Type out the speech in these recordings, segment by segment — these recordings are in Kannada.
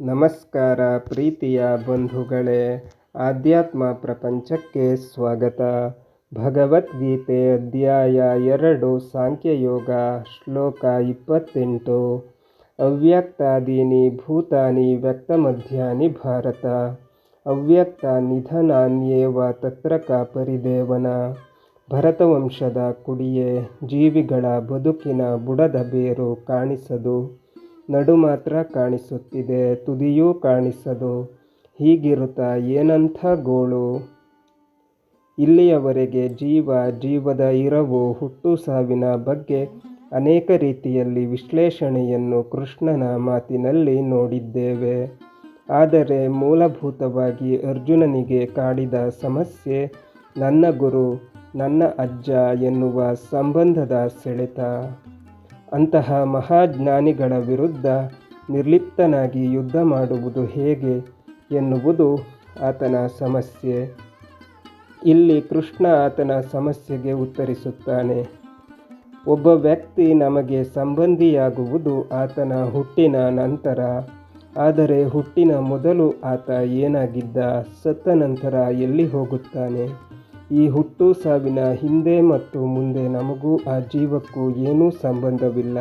ನಮಸ್ಕಾರ ಪ್ರೀತಿಯ ಬಂಧುಗಳೇ, ಆಧ್ಯಾತ್ಮ ಪ್ರಪಂಚಕ್ಕೆ ಸ್ವಾಗತ. ಭಗವದ್ಗೀತೆ ಅಧ್ಯಾಯ ಎರಡು, ಸಾಂಖ್ಯಯೋಗ, ಶ್ಲೋಕ ಇಪ್ಪತ್ತೆಂಟು. ಅವ್ಯಕ್ತಾದೀನಿ ಭೂತಾನಿ ವ್ಯಕ್ತಮಧ್ಯಾನಿ ಭಾರತ. ಅವ್ಯಕ್ತ ನಿಧನಾನ್ಯೇವ ತತ್ರ ಪರಿದೇವನ ಭರತವಂಶದ ಕುಡಿಯೇ, ಜೀವಿಗಳ ಬದುಕಿನ ಬುಡದ ಬೇರು ಕಾಣಿಸದು. ನಡು ಮಾತ್ರ ಕಾಣಿಸುತ್ತಿದೆ, ತುದಿಯೂ ಕಾಣಿಸದು. ಹೀಗಿರುತ್ತಾ ಏನಂಥ ಗೋಳು? ಇಲ್ಲಿಯವರೆಗೆ ಜೀವ ಜೀವದ ಇರವು ಹುಟ್ಟು ಸಾವಿನ ಬಗ್ಗೆ ಅನೇಕ ರೀತಿಯಲ್ಲಿ ವಿಶ್ಲೇಷಣೆಯನ್ನು ಕೃಷ್ಣನ ಮಾತಿನಲ್ಲಿ ನೋಡಿದ್ದೇವೆ. ಆದರೆ ಮೂಲಭೂತವಾಗಿ ಅರ್ಜುನನಿಗೆ ಕಾಡಿದ ಸಮಸ್ಯೆ, ನನ್ನ ಗುರು, ನನ್ನ ಅಜ್ಜ ಎನ್ನುವ ಸಂಬಂಧದ ಸೆಳೆತ. ಅಂತಹ ಮಹಾಜ್ಞಾನಿಗಳ ವಿರುದ್ಧ ನಿರ್ಲಿಪ್ತನಾಗಿ ಯುದ್ಧ ಮಾಡುವುದು ಹೇಗೆ ಎನ್ನುವುದು ಆತನ ಸಮಸ್ಯೆ. ಇಲ್ಲಿ ಕೃಷ್ಣ ಆತನ ಸಮಸ್ಯೆಗೆ ಉತ್ತರಿಸುತ್ತಾನೆ. ಒಬ್ಬ ವ್ಯಕ್ತಿ ನಮಗೆ ಸಂಬಂಧಿಯಾಗುವುದು ಆತನ ಹುಟ್ಟಿನ ನಂತರ. ಆದರೆ ಹುಟ್ಟಿನ ಮೊದಲು ಆತ ಏನಾಗಿದ್ದ ಸತ್ತ ನಂತರ ಎಲ್ಲಿ ಹೋಗುತ್ತಾನೆ? ಈ ಹುಟ್ಟು ಸಾವಿನ ಹಿಂದೆ ಮತ್ತು ಮುಂದೆ ನಮಗೂ ಆ ಜೀವಕ್ಕೂ ಏನೂ ಸಂಬಂಧವಿಲ್ಲ.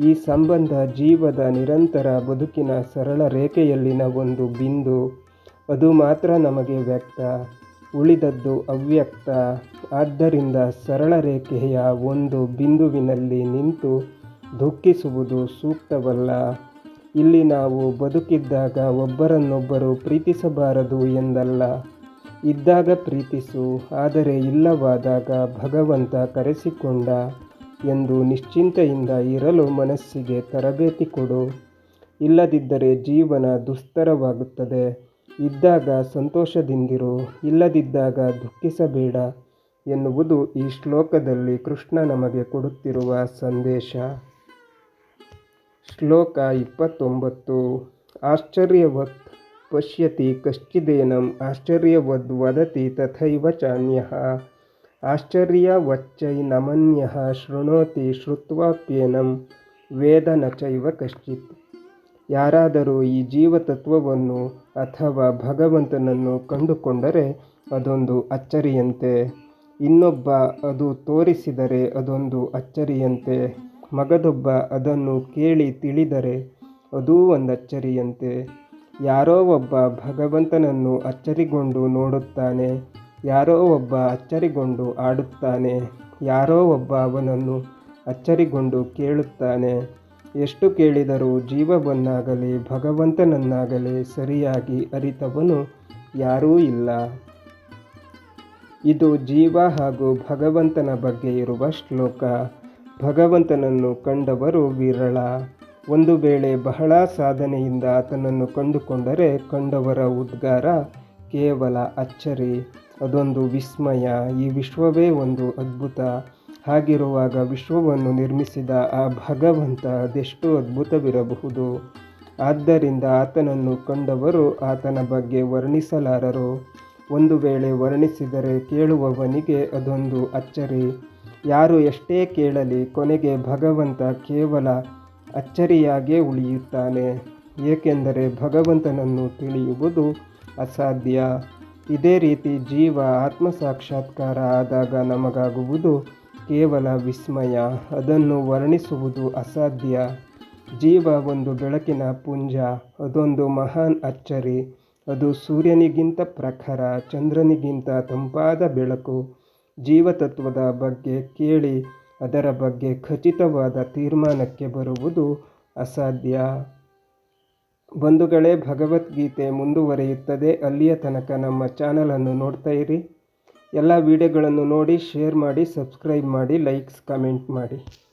ಈ ಸಂಬಂಧ ಜೀವದ ನಿರಂತರ ಬದುಕಿನ ಸರಳ ರೇಖೆಯಲ್ಲಿನ ಒಂದು ಬಿಂದು. ಅದು ಮಾತ್ರ ನಮಗೆ ವ್ಯಕ್ತ, ಉಳಿದದ್ದು ಅವ್ಯಕ್ತ. ಆದ್ದರಿಂದ ಸರಳ ರೇಖೆಯ ಒಂದು ಬಿಂದುವಿನಲ್ಲಿ ನಿಂತು ದುಃಖಿಸುವುದು ಸೂಕ್ತವಲ್ಲ. ಇಲ್ಲಿ ನಾವು ಬದುಕಿದ್ದಾಗ ಒಬ್ಬರನ್ನೊಬ್ಬರು ಪ್ರೀತಿಸಬಾರದು ಎಂದಲ್ಲ. ಇದ್ದಾಗ ಪ್ರೀತಿಸು, ಆದರೆ ಇಲ್ಲವಾದಾಗ ಭಗವಂತ ಕರೆಸಿಕೊಂಡ ಎಂದು ನಿಶ್ಚಿಂತೆಯಿಂದ ಇರಲು ಮನಸ್ಸಿಗೆ ತರಬೇತಿ ಕೊಡು. ಇಲ್ಲದಿದ್ದರೆ ಜೀವನ ದುಸ್ತರವಾಗುತ್ತದೆ. ಇದ್ದಾಗ ಸಂತೋಷದಿಂದಿರು, ಇಲ್ಲದಿದ್ದಾಗ ದುಃಖಿಸಬೇಡ ಎನ್ನುವುದು ಈ ಶ್ಲೋಕದಲ್ಲಿ ಕೃಷ್ಣ ನಮಗೆ ಕೊಡುತ್ತಿರುವ ಸಂದೇಶ. ಶ್ಲೋಕ ಇಪ್ಪತ್ತೊಂಬತ್ತು. ಆಶ್ಚರ್ಯವತ್ ಪಶ್ಯತಿ ಕಶ್ಚಿದೇನಂ ಆಶ್ಚರ್ಯವದ್ ವದತಿ ತಥೈವ ಚಾನ್ಯಃ ಆಶ್ಚರ್ಯವಚ್ಚೈನಮನ್ಯಃ ಶೃಣೋತಿ ಶ್ರುತ್ವಾಪ್ಯೇನಂ ವೇದ ನ ಚೈವ ಕಶ್ಚಿತ್ ಯಾರಾದರೂ ಈ ಜೀವತತ್ವವನ್ನು ಅಥವಾ ಭಗವಂತನನ್ನು ಕಂಡುಕೊಂಡರೆ ಅದೊಂದು ಅಚ್ಚರಿಯಂತೆ, ಇನ್ನೊಬ್ಬ ಅದು ತೋರಿಸಿದರೆ ಅದೊಂದು ಅಚ್ಚರಿಯಂತೆ, ಮಗದೊಬ್ಬ ಅದನ್ನು ಕೇಳಿ ತಿಳಿದರೆ ಅದೂ ಒಂದು ಅಚ್ಚರಿಯಂತೆ ಯಾರೋ ಒಬ್ಬ ಭಗವಂತನನ್ನು ಅಚ್ಚರಿಗೊಂಡು ನೋಡುತ್ತಾನೆ, ಯಾರೋ ಒಬ್ಬ ಅಚ್ಚರಿಗೊಂಡು ಆಡುತ್ತಾನೆ, ಯಾರೋ ಒಬ್ಬ ಅವನನ್ನು ಅಚ್ಚರಿಗೊಂಡು ಕೇಳುತ್ತಾನೆ. ಎಷ್ಟು ಕೇಳಿದರೂ ಜೀವವನ್ನಾಗಲಿ ಭಗವಂತನನ್ನಾಗಲಿ ಸರಿಯಾಗಿ ಅರಿತವನು ಯಾರೂ ಇಲ್ಲ. ಇದು ಜೀವ ಹಾಗೂ ಭಗವಂತನ ಬಗ್ಗೆ ಇರುವ ಶ್ಲೋಕ. ಭಗವಂತನನ್ನು ಕಂಡವರು ವಿರಳ. ಒಂದು ವೇಳೆ ಬಹಳ ಸಾಧನೆಯಿಂದ ಆತನನ್ನು ಕಂಡುಕೊಂಡರೆ ಕಂಡವರ ಉದ್ಗಾರ ಕೇವಲ ಅಚ್ಚರಿ, ಅದೊಂದು ವಿಸ್ಮಯ, ಈ ವಿಶ್ವವೇ ಒಂದು ಅದ್ಭುತ. ಹಾಗಿರುವಾಗ ವಿಶ್ವವನ್ನು ನಿರ್ಮಿಸಿದ ಆ ಭಗವಂತ ಅದೆಷ್ಟು ಅದ್ಭುತವಿರಬಹುದು. ಆದ್ದರಿಂದ ಆತನನ್ನು ಕಂಡವರು ಆತನ ಬಗ್ಗೆ ವರ್ಣಿಸಲಾರರು. ಒಂದು ವೇಳೆ ವರ್ಣಿಸಿದರೆ ಕೇಳುವವನಿಗೆ ಅದೊಂದು ಅಚ್ಚರಿ. ಯಾರು ಎಷ್ಟೇ ಕೇಳಲಿ ಕೊನೆಗೆ ಭಗವಂತ ಕೇವಲ ಅಚ್ಚರಿಯಾಗೇ ಉಳಿಯುತ್ತಾನೆ, ಏಕೆಂದರೆ ಭಗವಂತನನ್ನು ತಿಳಿಯುವುದು ಅಸಾಧ್ಯ. ಇದೇ ರೀತಿ ಜೀವ ಆತ್ಮ ಸಾಕ್ಷಾತ್ಕಾರ ಆದಾಗ ನಮಗಾಗುವುದು ಕೇವಲ ವಿಸ್ಮಯ, ಅದನ್ನು ವರ್ಣಿಸುವುದು ಅಸಾಧ್ಯ. ಜೀವ ಒಂದು ಬೆಳಕಿನ ಪುಂಜ, ಅದೊಂದು ಮಹಾನ್ ಅಚ್ಚರಿ. ಅದು ಸೂರ್ಯನಿಗಿಂತ ಪ್ರಖರ, ಚಂದ್ರನಿಗಿಂತ ತಂಪಾದ ಬೆಳಕು. ಜೀವತತ್ವದ ಬಗ್ಗೆ ಕೇಳಿ ಅದರ ಬಗ್ಗೆ ಖಚಿತವಾದ ತೀರ್ಮಾನಕ್ಕೆ ಬರುವುದು ಅಸಾಧ್ಯ. ಬಂಧುಗಳೇ, ಭಗವದ್ಗೀತೆ ಮುಂದುವರಿಯುತ್ತದೆ. ಅಲ್ಲಿಯ ತನಕ ನಮ್ಮ ಚಾನಲನ್ನು ನೋಡ್ತಾ ಇರಿ. ಎಲ್ಲ ವಿಡಿಯೋಗಳನ್ನು ನೋಡಿ, ಶೇರ್ ಮಾಡಿ, ಸಬ್ಸ್ಕ್ರೈಬ್ ಮಾಡಿ, ಲೈಕ್ಸ್, ಕಮೆಂಟ್ ಮಾಡಿ.